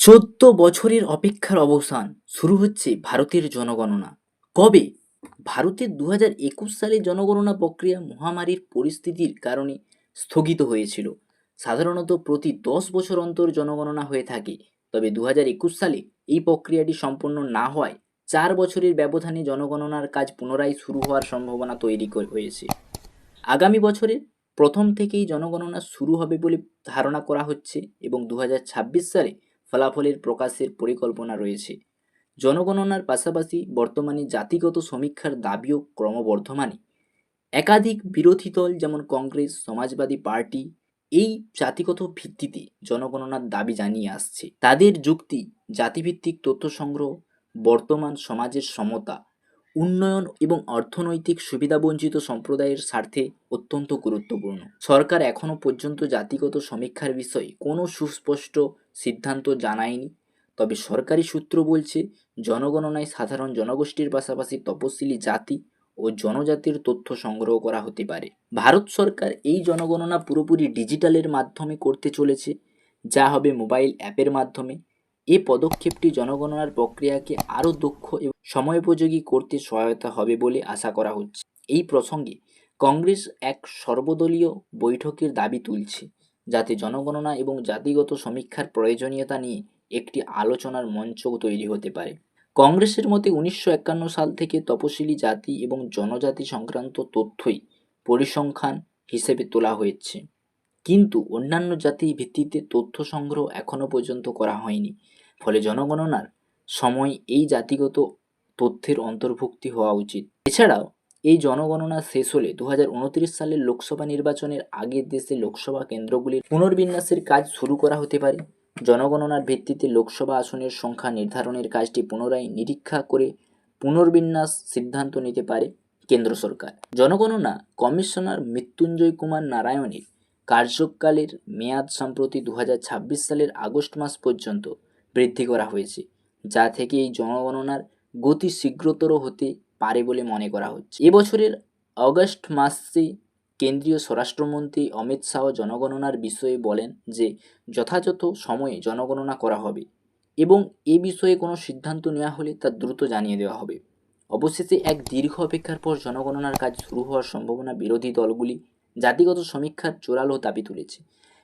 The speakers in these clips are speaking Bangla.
চোদ্দ বছরের অপেক্ষার অবসান শুরু হচ্ছে ভারতের জনগণনা। কবে? ভারতের দু হাজার একুশ সালে জনগণনা প্রক্রিয়া মহামারীর পরিস্থিতির কারণে স্থগিত হয়েছিল। সাধারণত প্রতি দশ বছর অন্তর জনগণনা হয়ে থাকে। তবে দু হাজার একুশ সালে এই প্রক্রিয়াটি সম্পন্ন না হওয়ায় চার বছরের ব্যবধানে জনগণনার কাজ পুনরায় শুরু হওয়ার সম্ভাবনা তৈরি হয়েছে। আগামী বছরে প্রথম থেকেই জনগণনা শুরু হবে বলে ধারণা করা হচ্ছে এবং দু হাজার ছাব্বিশ সালে ফলাফলের প্রকাশের পরিকল্পনা রয়েছে। জনগণনার পাশাপাশি বর্তমানে জাতিগত সমীক্ষার দাবিও ক্রমবর্ধমানে। একাধিক বিরোধী দল যেমন কংগ্রেস, সমাজবাদী পার্টি, এই জাতিগত ভিত্তিতে জনগণনার দাবি জানিয়ে আসছে। তাদের যুক্তি জাতিভিত্তিক তথ্য সংগ্রহ, বর্তমান সমাজের সমতা উন্নয়ন এবং অর্থনৈতিক সুবিধাবঞ্চিত সম্প্রদায়ের স্বার্থে অত্যন্ত গুরুত্বপূর্ণ। সরকার এখনও পর্যন্ত জাতিগত সমীক্ষার বিষয়ে কোনো সুস্পষ্ট সিদ্ধান্ত জানায়নি। তবে সরকারি সূত্র বলছে, জনগণনায় সাধারণ জনগোষ্ঠীর পাশাপাশি তপশিলি জাতি ও জনজাতির তথ্য সংগ্রহ করা হতে পারে। ভারত সরকার এই জনগণনা পুরোপুরি ডিজিটালের মাধ্যমে করতে চলেছে, যা হবে মোবাইল অ্যাপের মাধ্যমে। এ পদক্ষেপটি জনগণনার প্রক্রিয়াকে আরও দক্ষ এবং সময়োপযোগী করতে সহায়তা হবে বলে আশা করা হচ্ছে। এই প্রসঙ্গে কংগ্রেস এক সর্বদলীয় বৈঠকের দাবি তুলছে। যাতে জনগণনা এবং জাতিগত সমীক্ষার প্রয়োজনীয়তা নিয়ে একটি আলোচনার মঞ্চ তৈরি হতে পারে। কংগ্রেসের মতে উনিশশো একান্ন সাল থেকে তপশিলি জাতি এবং জনজাতি সংক্রান্ত তথ্যই পরিসংখ্যান হিসেবে তোলা হয়েছে। কিন্তু অন্যান্য জাতির ভিত্তিতে তথ্য সংগ্রহ এখনও পর্যন্ত করা হয়নি। ফলে জনগণনার সময় এই জাতিগত তথ্যের অন্তর্ভুক্তি হওয়া উচিত। এছাড়াও, এই জনগণনা শেষ হলে দু হাজার উনত্রিশ সালের লোকসভা নির্বাচনের আগে দেশে লোকসভা কেন্দ্রগুলির পুনর্বিন্যাসের কাজ শুরু করা হতে পারে। জনগণনার ভিত্তিতে লোকসভা আসনের সংখ্যা নির্ধারণের কাজটি পুনরায় নিরীক্ষা করে পুনর্বিন্যাস সিদ্ধান্ত নিতে পারে কেন্দ্র সরকার। জনগণনা কমিশনার মৃত্যুঞ্জয় কুমার নারায়ণের কার্যকালের মেয়াদ সম্প্রতি দু হাজার ছাব্বিশ সালের আগস্ট মাস পর্যন্ত বৃদ্ধি করা হয়েছে, যা থেকে এই জনগণনার গতি শীঘ্রতর হতে পারে বলে মনে করা হচ্ছে। এবছরের অগস্ট মাসে কেন্দ্রীয় স্বরাষ্ট্রমন্ত্রী অমিত শাহ জনগণনার বিষয়ে বলেন যে, যথাযথ সময়ে জনগণনা করা হবে এবং এ বিষয়ে কোনো সিদ্ধান্ত নেওয়া হলে তা দ্রুত জানিয়ে দেওয়া হবে। অবশেষে এক দীর্ঘ অপেক্ষার পর জনগণনার কাজ শুরু হওয়ার সম্ভাবনা বিরোধী দলগুলি জাতিগত সমীক্ষার জোরালো দাবি তুলেছে।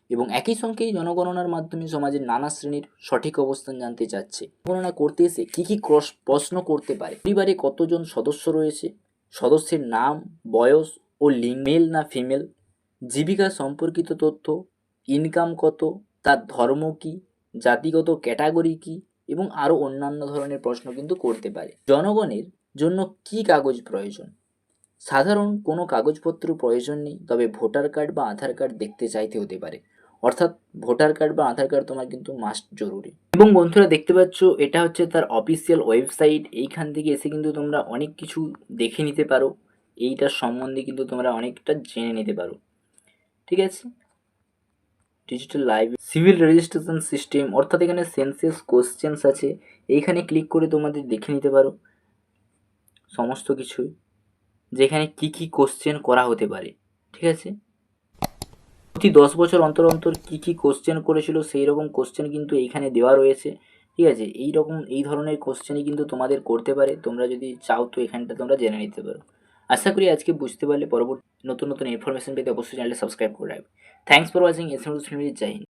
এবং একই সঙ্গে এই জনগণনার মাধ্যমে সমাজের নানা শ্রেণির সঠিক অবস্থান জানতে চাচ্ছে। গণনা করতে এসে কী কী ক্রস প্রশ্ন করতে পারে? পরিবারে কতজন সদস্য রয়েছে? সদস্যের নাম, বয়স ও লিঙ্গ, মেল না ফিমেল? জীবিকা সম্পর্কিত তথ্য, ইনকাম কত? তার ধর্ম কী? জাতিগত ক্যাটাগরি কী? এবং আরও অন্যান্য ধরনের প্রশ্ন কিন্তু করতে পারে। জনগণের জন্য কী কাগজ প্রয়োজন? সাধারণ কোনো কাগজপত্র প্রয়োজন নেই, তবে ভোটার কার্ড বা আধার কার্ড দেখতে চাইতে হতে পারে। অর্থাৎ ভোটার কার্ড বা আধার কার্ড তোমার কিন্তু মাস্ট জরুরি। এবং বন্ধুরা দেখতে পাচ্ছ, এটা হচ্ছে তার অফিসিয়াল ওয়েবসাইট এইখান থেকে এসে কিন্তু তোমরা অনেক কিছু দেখে নিতে পারো। এইটার সম্বন্ধে কিন্তু তোমরা অনেকটা জেনে নিতে পারো। ঠিক আছে? Digital live civil registration system অর্থাৎ এখানে সেন্সেস কোশ্চেন্স আছে। এইখানে ক্লিক করে তোমাদের দেখে নিতে পারো। সমস্ত কিছুই। যেখানে কি কি কোশ্চেন করা হতে পারে। ঠিক আছে? প্রতি দশ বছর অন্তর অন্তর কী কী কোশ্চেন করেছিল সেই রকম কোশ্চেন কিন্তু এইখানে দেওয়া রয়েছে। ঠিক আছে? এই রকম এই ধরনের কোশ্চেনই কিন্তু তোমাদের করতে পারে। তোমরা যদি চাও তো এখানটা তোমরা জেনে নিতে পারো। আশা করি আজকে বুঝতে পারলে। পরবর্তী নতুন নতুন ইনফরমেশন পেতে অবশ্যই চ্যানেলটা সাবস্ক্রাইব করে রাখবে। থ্যাংকস ফর ওয়াচিং এস জয় হিন্দ।